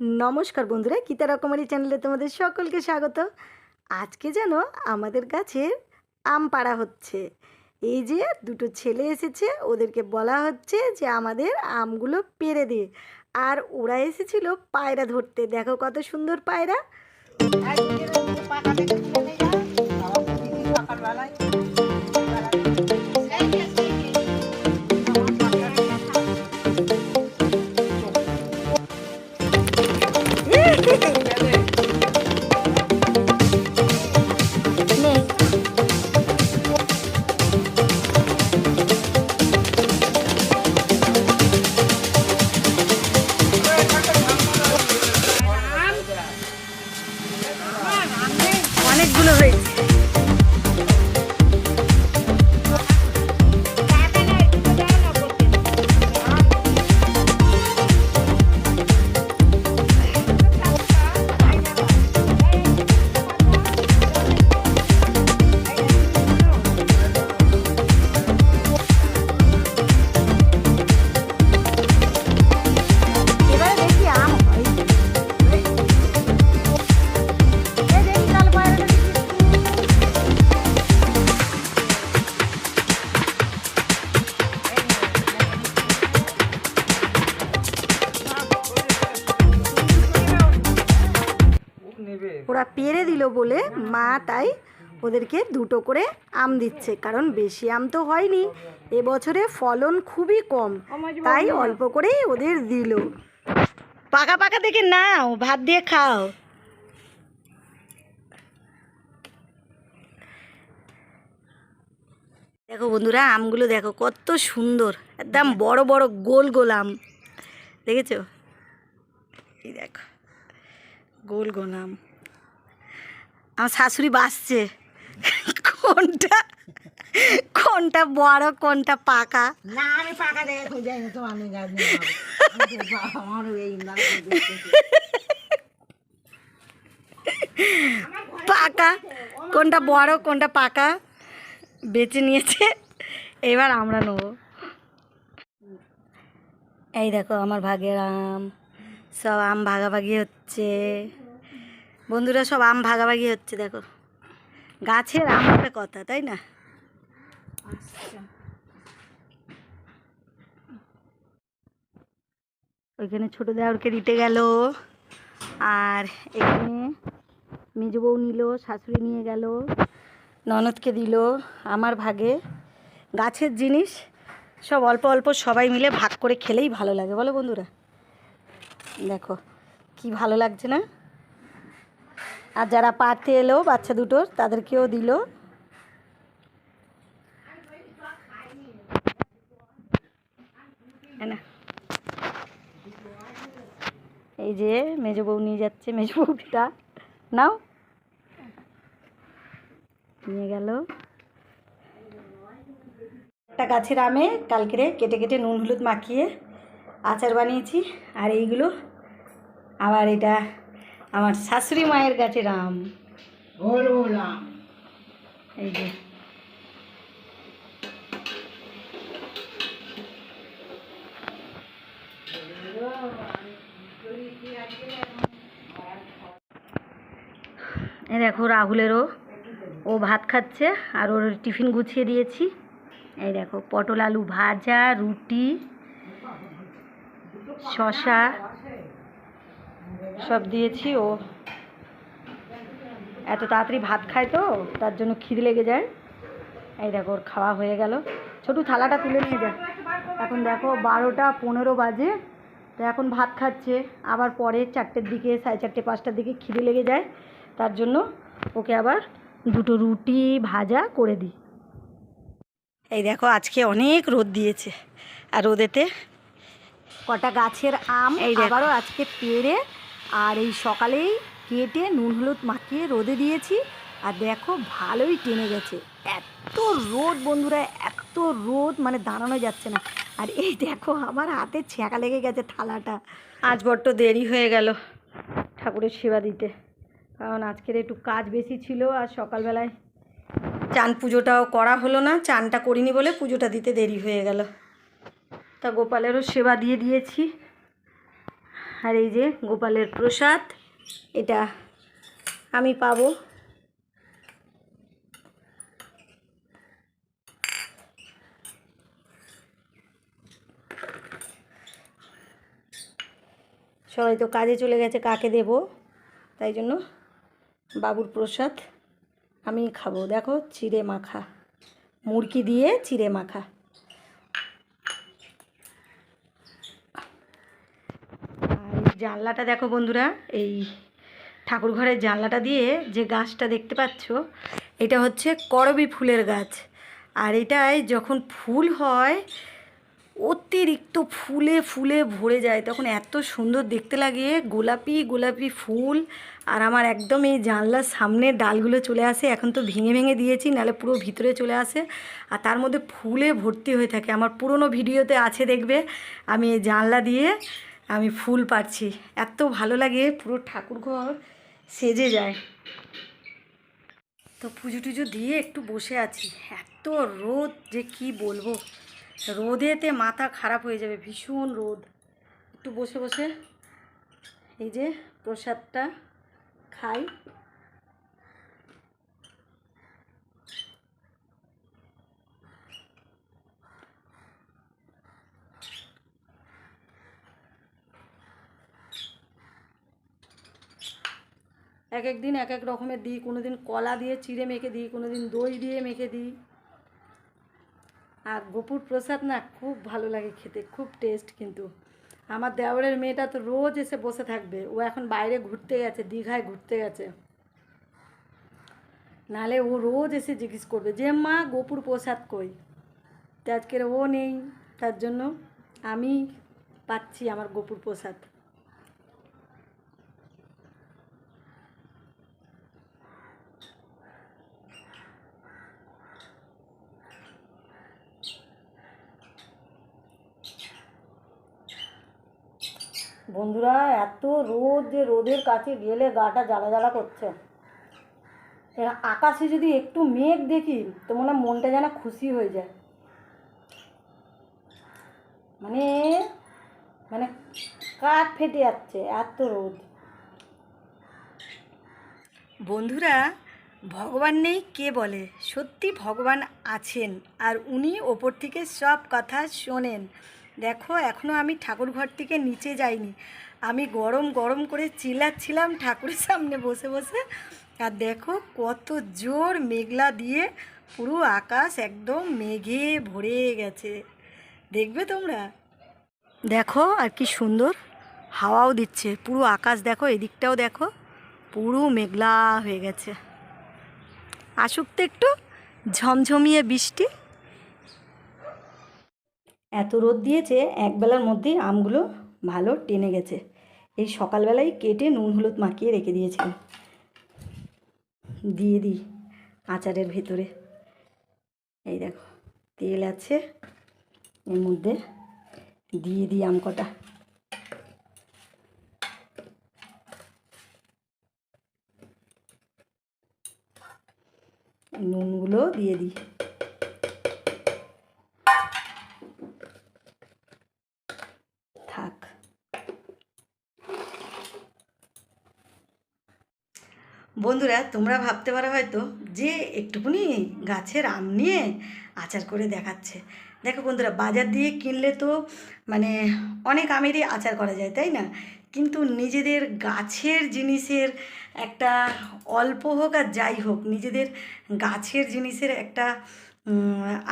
নমস্কার বন্ধুরা, গীতা রকমারি চ্যানেলে তোমাদের সকলকে স্বাগত। আজকে যেন আমাদের গাছের আম পাড়া হচ্ছে। এই যে দুটো ছেলে এসেছে, ওদেরকে বলা হচ্ছে যে আমাদের আমগুলো পেরে দে। আর ওরা এসেছিল পায়রা ধরতে। দেখো কত সুন্দর পায়রা। বলে মা তাই ওদেরকে দুটো করে আম দিচ্ছে, কারণ বেশি আম তো হয়নি। এবছরে ফলন খুবই কম, তাই অল্প করেই ওদের দিল। পাকা পাকা দেখে নাও, ভাত দিয়ে খাও। দেখো বন্ধুরা, আমগুলো দেখো কত সুন্দর, একদম বড় বড় গোল গোল আম। দেখেছ? এই দেখো, গোল গোল আম। আমার শাশুড়ি বাসছে কোনটা? কোনটা বড় কোনটা পাকা? না আমি পাকা দেখে খুঁজে না তো আমি গাছ আমারও এই পাকা? কোনটা বড় কোনটা পাকা? বেছে নিয়েছে। এবার আমরা নেব। এই দেখো আমার ভাগের আম। সব আম ভাগাভাগি হচ্ছে। বন্ধুরা সব আম ভাগাভাগি হচ্ছে, দেখো। গাছের আম একটা কথা, তাই না? ওইখানে ছোটো দেওরকে দিতে গেল। আর এখানে মেজো বউ নিল, শাশুড়ি নিয়ে গেল, ননদকে দিল, আমার ভাগে। গাছের জিনিস সব অল্প অল্প সবাই মিলে ভাগ করে খেলেই ভালো লাগে, বলো বন্ধুরা? দেখো, কি ভালো লাগছে না? আর যারা পাতে এলো, বাচ্চা দুটোর, তাদেরকেও দিল। এই যে মেজ বউ নিয়ে যাচ্ছে, মেজো বউটা। নাও। নিয়ে গেল। একটা গাছের আমে কালকেরে কেটে কেটে নুন হলুদ মাখিয়ে আচার বানিয়েছি, আর এইগুলো। আবার এটা আমার শাশুড়ি মায়ের কাছে বললাম এই যে। এই দেখো রাহুলেরও ও ভাত খাচ্ছে আর ওর টিফিন গুছিয়ে দিয়েছি। এই দেখো পটল আলু ভাজা রুটি শশা সব দিয়েছি ও এত তাড়াতাড়ি ভাত খায় তো তার জন্য খিদে লেগে যায়। এই দেখো ওর খাওয়া হয়ে গেল। ছোটু থালাটা তুলে নিয়ে যা। এখন দেখো বারোটা পনেরো বাজে তো এখন ভাত খাচ্ছে। আবার পরে চারটের দিকে সাড়ে চারটে পাঁচটার দিকে খিদে লেগে যায়। তার জন্য ওকে আবার দুটো রুটি ভাজা করে দিই। এই দেখো আজকে অনেক রোদ দিয়েছে। আর রোদেতে কটা গাছের আম এই আবারও আজকে পেরে আর এই সকালেই কেটে নুন হলুদ মাখিয়ে রোদে দিয়েছি। আর দেখো, ভালোই টেনে গেছে। এত রোদ বন্ধুরা, এত রোদ মানে দাঁড়ানো যাচ্ছে না। আর এই দেখো, আমার হাতে ছ্যাঁকা লেগে গেছে থালাটা। আজ বড্ড দেরি হয়ে গেল ঠাকুরের সেবা দিতে। কারণ আজকের একটু কাজ বেশি ছিল আর সকালবেলায় চান পুজোটাও করা হলো না। চানটা করিনি বলে পুজোটা দিতে দেরি হয়ে গেল। তা গোপালেরও সেবা দিয়ে দিয়েছি। আর এই যে গোপালের প্রসাদ, এটা আমি পাবো। সবাই তো কাজে চলে গেছে, কাকে দেব? তাই জন্য বাবুর প্রসাদ আমি খাব। দেখো, চিড়ে মাখা। মুরকি দিয়ে চিড়ে মাখা আর এই জানলাটা দেখো বন্ধুরা, এই ঠাকুর ঘরের জানলাটা দিয়ে যে গাছটা দেখতে পাচ্ছ, এটা হচ্ছে করবি ফুলের গাছ। আর এটায় যখন ফুল হয়, অতিরিক্ত ফুলে ফুলে ভরে যায়, তখন এত সুন্দর দেখতে লাগে, গোলাপি গোলাপি ফুল। আর আমার একদম এই জানলার সামনে ডালগুলো চলে আসে, এখন তো ভেঙে ভেঙে দিয়েছি নাহলে পুরো ভিতরে চলে আসে। আর তার মধ্যে ফুলে ভর্তি হয়ে থাকে, আমার পুরনো ভিডিওতে আছে দেখবে, আমি এই জানলা দিয়ে আমি ফুল পাচ্ছি এত ভালো লাগে, পুরো ঠাকুর ঘর সেজে যায়। তো পুজো টুজো দিয়ে একটু বসে আছি। এত রোদ যে কি বলব? রোদেতে মাথা খারাপ হয়ে যাবে, ভীষণ রোদ। একটু বসে বসে এই যে প্রসাদটা খাই। এক এক দিন এক এক রকমের দিই কোনো দিন কলা দিয়ে চিড়ে মেখে দিই কোনো দিন দই দিয়ে মেখে দিই। আর গোপুর প্রসাদ না খুব ভালো লাগে খেতে, খুব টেস্ট কিন্তু। আমার দেওরের মেয়েটা তো রোজ এসে বসে থাকবে, ও এখন বাইরে ঘুরতে গেছে, দীঘায় ঘুরতে গেছে। নালে ও রোজ এসে জিজ্ঞেস করবে, যে মা, গোপুর প্রসাদ কই? তো আজকের ও নেই, তার জন্য আমি পাচ্ছি আমার গোপুর প্রসাদ। বন্ধুরা, এত রোদ যে রোদের কাছে গেলে গাটা জ্বালা জ্বালা করছে। আকাশে যদি একটু মেঘ দেখি, তো মনে হয় মনটা যেন খুশি হয়ে যায়। মানে মানে কাঠ ফেটে যাচ্ছে, এত রোদ। বন্ধুরা, ভগবান নেই কে বলে? সত্যি ভগবান আছেন, আর উনি ওপর থেকে সব কথা শোনেন। দেখো এখনও আমি ঠাকুর ঘর থেকে নিচে যাইনি। আমি গরম গরম করে চিলাচ্ছিলাম ঠাকুরের সামনে বসে বসে। আর দেখো, কত জোর মেঘলা দিয়ে পুরো আকাশ একদম মেঘে ভরে গেছে। দেখবে তোমরা? দেখো, আর কি সুন্দর হাওয়াও দিচ্ছে। পুরো আকাশ দেখো, এদিকটাও দেখো, পুরো মেঘলা হয়ে গেছে। আসুক তো একটু ঝমঝমিয়ে বৃষ্টি। এত রোদ দিয়েছে, একবেলার মধ্যেই আমগুলো ভালো টেনে গেছে। এই সকালবেলায় কেটে নুন হলুদ মাখিয়ে রেখে দিয়েছিলাম। দিয়ে দিই আচারের ভেতরে। এই দেখো, তেল আছে, এর মধ্যে দিয়ে দিই আম কটা। নুনগুলো দিয়ে দিই থাক বন্ধুরা, তোমরা ভাবতে পারো হয়তো যে একটুকুনি গাছের আম নিয়ে আচার করে দেখাচ্ছে। দেখো বন্ধুরা, বাজার দিয়ে কিনলে তো মানে অনেক আমেরই আচার করা যায়, তাই না? কিন্তু নিজেদের গাছের জিনিসের একটা অল্প হোক আর যাই হোক, নিজেদের গাছের জিনিসের একটা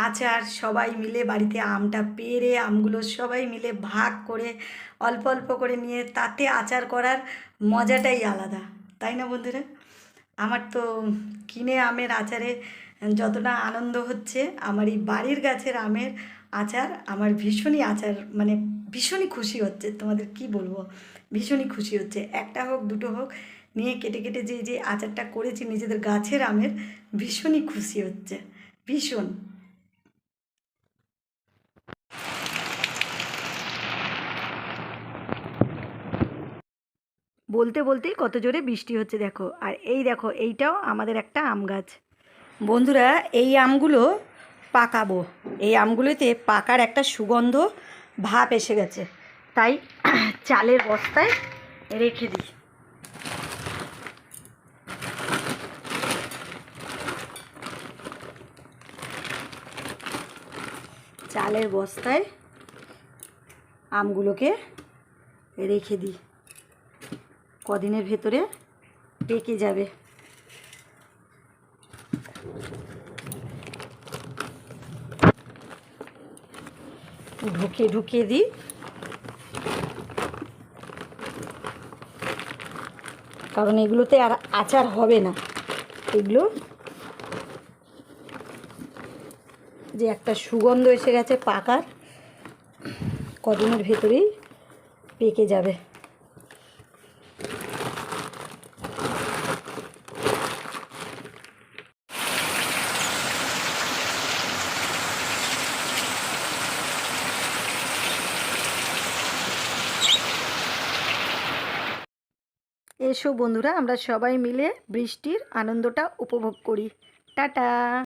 আচার সবাই মিলে বাড়িতে আমটা পেরে আমগুলো সবাই মিলে ভাগ করে, অল্প অল্প করে নিয়ে তাতে আচার করার মজাটাই আলাদা, তাই না বন্ধুরা? আমার তো কিনে আমের আচারে যতটা আনন্দ হচ্ছে আমার এই বাড়ির গাছের আমের আচার, আমার ভীষণই আচার মানে ভীষণই খুশি হচ্ছে। তোমাদের কি বলব? ভীষণই খুশি হচ্ছে। একটা হোক, দুটো হোক, নিয়ে কেটে কেটে যে যে আচারটা করেছি নিজেদের গাছের আমের, ভীষণই খুশি হচ্ছে। ভীষণ। বলতে বলতেই কত জোরে বৃষ্টি হচ্ছে দেখো। আর এই দেখো, এইটাও আমাদের একটা আম গাছ। বন্ধুরা, এই আমগুলো পাকাবো। এই আমগুলোতে পাকার একটা সুগন্ধ ভাপ এসে গেছে। তাই চালের বস্তায় রেখে দিই। চালের বস্তায় আমগুলোকে রেখে দিই। কদিনের ভেতরে পেকে যাবে। ঢুকে ঢুকিয়ে দিই। কারণ এগুলোতে আর আচার হবে না। এগুলো যে একটা সুগন্ধ এসে গেছে পাকার, কদিনের ভেতরেই পেকে যাবে। এসো বন্ধুরা আমরা সবাই মিলে বৃষ্টির আনন্দটা উপভোগ করি। টাটা!